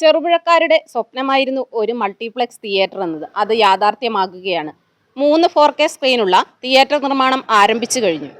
ചെറുപുഴക്കാരുടെ സ്വപ്നമായിരുന്നു ഒരു multiplex theatre എന്നത്. അത് യാഥാർത്ഥ്യമാകുകയാണ്. മൂന്ന് ഫോർ കെ സ്ക്രീനുള്ള തിയേറ്റർ നിർമ്മാണം ആരംഭിച്ചു കഴിഞ്ഞു.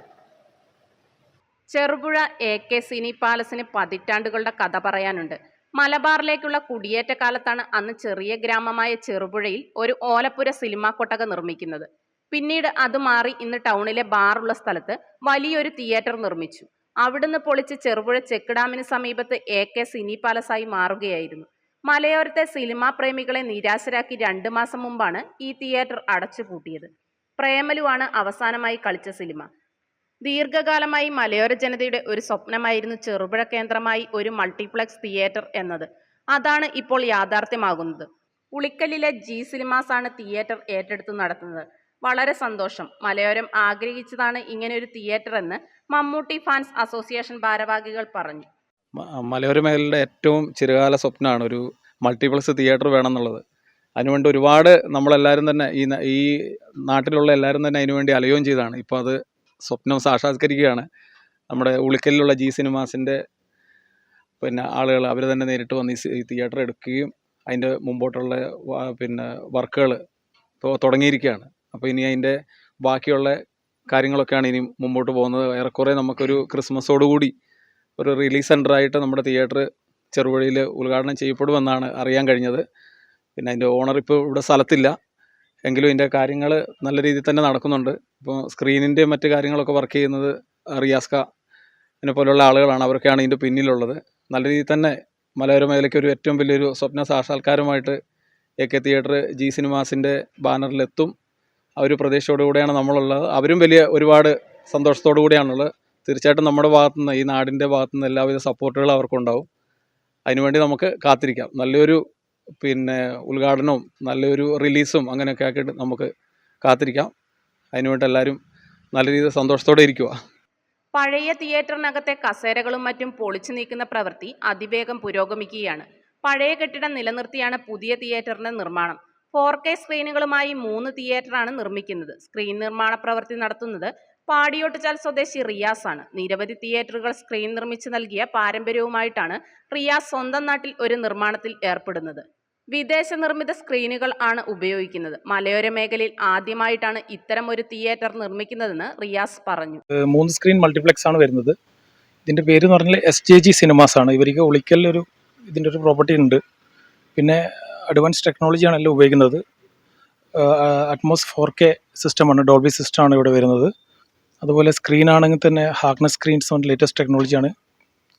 ചെറുപുഴ എ കെ സിനി പാലസിന് പതിറ്റാണ്ടുകളുടെ കഥ പറയാനുണ്ട്. മലബാറിലേക്കുള്ള കുടിയേറ്റ കാലത്താണ് അന്ന് ചെറിയ ഗ്രാമമായ ചെറുപുഴയിൽ ഒരു ഓലപ്പുര സിനിമാ കൊട്ടക നിർമ്മിക്കുന്നത്. പിന്നീട് അത് മാറി ഇന്ന് ടൗണിലെ ബാറുള്ള സ്ഥലത്ത് വലിയൊരു തിയേറ്റർ നിർമ്മിച്ചു. അവിടുന്ന് പൊളിച്ച് ചെറുപുഴ ചെക്ക് ഡാമിന് സമീപത്ത് എ കെ സിനി പാലസായി മാറുകയായിരുന്നു. മലയോരത്തെ സിനിമാ പ്രേമികളെ നിരാശരാക്കി രണ്ട് മാസം മുമ്പാണ് ഈ തിയേറ്റർ അടച്ചുപൂട്ടിയത്. പ്രേമലുവാണ് അവസാനമായി കളിച്ച സിനിമ. ദീർഘകാലമായി മലയോര ജനതയുടെ ഒരു സ്വപ്നമായിരുന്നു ചെറുപുഴ കേന്ദ്രമായി ഒരു മൾട്ടിപ്ലക്സ് തിയേറ്റർ എന്നത്. അതാണ് ഇപ്പോൾ യാഥാർത്ഥ്യമാകുന്നത്. ഉളിക്കലിലെ ജി സിനിമാസാണ് തിയേറ്റർ ഏറ്റെടുത്ത് നടത്തുന്നത്. വളരെ സന്തോഷം. മലയോരം ആഗ്രഹിച്ചതാണ് ഇങ്ങനെ ഒരു തിയേറ്റർ എന്ന് മമ്മൂട്ടി ഫാൻസ് അസോസിയേഷൻ ഭാരവാഹികൾ പറഞ്ഞു. മലയോര മേഖലയുടെ ഏറ്റവും ചിരകാല സ്വപ്നമാണ് ഒരു മൾട്ടിപ്ലക്സ് തിയേറ്റർ വേണം എന്നുള്ളത് അതിനുവേണ്ടി ഒരുപാട് നമ്മളെല്ലാവരും തന്നെ ഈ ഈ നാട്ടിലുള്ള എല്ലാവരും തന്നെ അതിനുവേണ്ടി അലയുകയും ചെയ്തതാണ്. ഇപ്പോൾ അത് സ്വപ്നം സാക്ഷാത്കരിക്കുകയാണ്. നമ്മുടെ ഉളിക്കലിലുള്ള ജി സിനിമാസിന്റെ പിന്നെ ആളുകൾ അവർ തന്നെ നേരിട്ട് വന്ന് ഈ തിയേറ്റർ എടുക്കുകയും അതിന്റെ മുമ്പോട്ടുള്ള പിന്നെ വർക്കുകൾ തുടങ്ങിയിരിക്കുകയാണ്. അപ്പോൾ ഇനി അതിന്റെ ബാക്കിയുള്ള കാര്യങ്ങളൊക്കെയാണ് ഇനി മുമ്പോട്ട് പോകുന്നത്. ഏറെക്കുറെ നമുക്കൊരു ക്രിസ്മസോടുകൂടി ഒരു റിലീസ് സെന്ററായിട്ട് നമ്മുടെ തിയേറ്റർ ചെറുപുഴയിൽ ഉദ്ഘാടനം ചെയ്യപ്പെടുമെന്നാണ് അറിയാൻ കഴിഞ്ഞത്. പിന്നെ അതിന്റെ ഓണർ ഇപ്പോൾ ഇവിടെ സ്ഥലത്തില്ല. എങ്കിലും ഇതിന്റെ കാര്യങ്ങൾ നല്ല രീതിയിൽ തന്നെ നടക്കുന്നുണ്ട്. ഇപ്പോൾ സ്ക്രീനിന്റെ മറ്റ് കാര്യങ്ങളൊക്കെ വർക്ക് ചെയ്യുന്നത് റിയാസ്ക എന്നെ പോലെയുള്ള ആളുകളാണ്. അവരൊക്കെയാണ് ഇതിന്റെ പിന്നിലുള്ളത്. നല്ല രീതിയിൽ തന്നെ മലയോര മേഖലയ്ക്ക് ഒരു ഏറ്റവും വലിയൊരു സ്വപ്ന സാക്ഷാത്കാരമായിട്ട് എ കെ തിയേറ്റർ ജി സിനിമാസിന്റെ ബാനറിലെത്തും. ആ ഒരു പ്രതീക്ഷയോടു കൂടിയാണ് നമ്മളുള്ളത്. അവരും വലിയ ഒരുപാട് സന്തോഷത്തോടു കൂടിയാണുള്ളത് തീർച്ചയായിട്ടും നമ്മുടെ ഭാഗത്തുനിന്ന് ഈ നാടിന്റെ ഭാഗത്തുനിന്ന് എല്ലാവിധ സപ്പോർട്ടുകളും അവർക്കുണ്ടാവും. അതിനുവേണ്ടി നമുക്ക് കാത്തിരിക്കാം. നല്ലൊരു പിന്നെ ഉദ്ഘാടനവും നല്ലൊരു റിലീസും അങ്ങനെയൊക്കെ ആക്കിയിട്ട് നമുക്ക് കാത്തിരിക്കാം. അതിനുവേണ്ടി എല്ലാവരും നല്ല രീതിയിൽ സന്തോഷത്തോടെ ഇരിക്കുക പഴയ തിയേറ്ററിനകത്തെ കസേരകളും മറ്റും പൊളിച്ചു നീക്കുന്ന പ്രവൃത്തി അതിവേഗം പുരോഗമിക്കുകയാണ്. പഴയ കെട്ടിടം നിലനിർത്തിയാണ് പുതിയ തിയേറ്ററിന്റെ നിർമ്മാണം. ഫോർ കെ സ്ക്രീനുകളുമായി മൂന്ന് തിയേറ്ററാണ് നിർമ്മിക്കുന്നത്. സ്ക്രീൻ നിർമ്മാണ പ്രവൃത്തി നടത്തുന്നത് പാടിയോട്ടുചാൽ സ്വദേശി റിയാസ് ആണ് നിരവധി തിയേറ്ററുകൾ സ്ക്രീൻ നിർമ്മിച്ചു നൽകിയ പാരമ്പര്യവുമായിട്ടാണ് റിയാസ് സ്വന്തം നാട്ടിൽ ഒരു നിർമ്മാണത്തിൽ ഏർപ്പെടുന്നത്. വിദേശ നിർമ്മിത സ്ക്രീനുകൾ ആണ് ഉപയോഗിക്കുന്നത്. മലയോര മേഖലയിൽ ആദ്യമായിട്ടാണ് ഇത്തരം ഒരു തിയേറ്റർ നിർമ്മിക്കുന്നതെന്ന് റിയാസ് പറഞ്ഞു. മൂന്ന് സ്ക്രീൻ മൾട്ടിപ്ലക്സ് ആണ് വരുന്നത്. ഇതിന്റെ പേര് എന്ന് പറഞ്ഞാൽ എസ് ജെ ജി സിനിമാസ് ആണ്. ഇവർക്ക് ഒളിക്കൽ ഒരു ഇതിന്റെ ഒരു പ്രോപ്പർട്ടി ഉണ്ട്. പിന്നെ അഡ്വാൻസ് ടെക്നോളജിയാണ് എല്ലാം ഉപയോഗിക്കുന്നത്. അറ്റ്മോസ് ഫോർ കെ സിസ്റ്റമാണ് ഡോൾബി സിസ്റ്റമാണ് ഇവിടെ വരുന്നത്. അതുപോലെ സ്ക്രീൻ ആണെങ്കിൽ തന്നെ ഹാഗ്നസ് സ്ക്രീൻസ് ആണ് ലേറ്റസ്റ്റ് ടെക്നോളജിയാണ്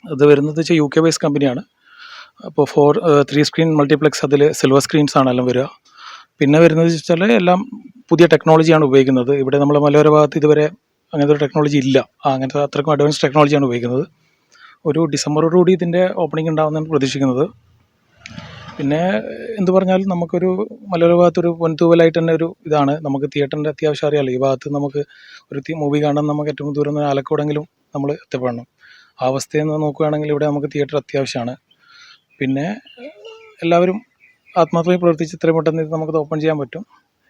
അത് വരുന്നത് വെച്ചാൽ യു കെ ബേസ് കമ്പനിയാണ് അപ്പോൾ ഫോർ ത്രീ സ്ക്രീൻ മൾട്ടിപ്ലെക്സ് അതിൽ സിൽവർ സ്ക്രീൻസ് ആണ് എല്ലാം വരിക. പിന്നെ വരുന്നത് വെച്ചാൽ എല്ലാം പുതിയ ടെക്നോളജിയാണ് ഉപയോഗിക്കുന്നത്. ഇവിടെ നമ്മൾ മലയോര ഭാഗത്ത് ഇതുവരെ അങ്ങനത്തെ ഒരു ടെക്നോളജി ഇല്ല. അങ്ങനത്തെ അത്രയ്ക്കും അഡ്വാൻസ് ടെക്നോളജിയാണ് ഉപയോഗിക്കുന്നത്. ഒരു ഡിസംബറോടുകൂടി ഇതിന്റെ ഓപ്പണിംഗ് ഉണ്ടാകുന്നതാണ് പ്രതീക്ഷിക്കുന്നത്. പിന്നെ എന്ത് പറഞ്ഞാലും നമുക്കൊരു മലയാള ഭാഗത്തൊരു പൊൻതൂവലായിട്ട് തന്നെ ഒരു ഇതാണ്. നമുക്ക് തിയേറ്ററിന്റെ അത്യാവശ്യം അറിയാമല്ലോ ഈ ഭാഗത്ത് നമുക്ക് ഒരു മൂവി കാണാൻ നമുക്ക് ഏറ്റവും ദൂരം ആലക്കോടെങ്കിലും നമ്മൾ എത്തപ്പെടണം. ആ അവസ്ഥയിൽ നിന്ന് നോക്കുകയാണെങ്കിൽ ഇവിടെ നമുക്ക് തിയേറ്റർ അത്യാവശ്യമാണ്. പിന്നെ എല്ലാവരും ആത്മാർത്ഥമായി പ്രവർത്തിച്ച് ഇത്രയും പെട്ടെന്ന് ഇത് നമുക്ക് ഓപ്പൺ ചെയ്യാൻ പറ്റും.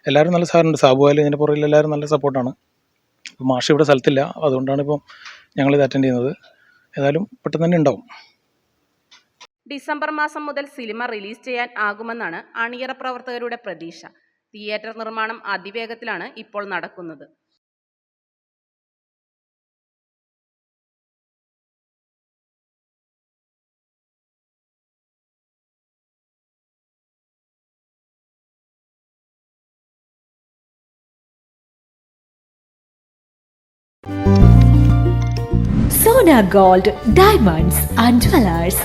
എല്ലാവരും നല്ല സാറുണ്ട് സാബുവായാലും ഇതിന്റെ പുറകിൽ എല്ലാവരും നല്ല സപ്പോർട്ടാണ്. മാഷ് ഇവിടെ സ്ഥലത്തില്ല. അതുകൊണ്ടാണ് ഇപ്പം ഞങ്ങളിത് അറ്റൻഡ് ചെയ്യുന്നത്. ഏതായാലും പെട്ടെന്ന് തന്നെ ഉണ്ടാവും. ഡിസംബർ മാസം മുതൽ സിനിമ റിലീസ് ചെയ്യാൻ ആകുമെന്നാണ് അണിയറ പ്രവർത്തകരുടെ പ്രതീക്ഷ. തിയേറ്റർ നിർമ്മാണം അതിവേഗത്തിലാണ് ഇപ്പോൾ നടക്കുന്നത്. Sona gold diamonds and jewellers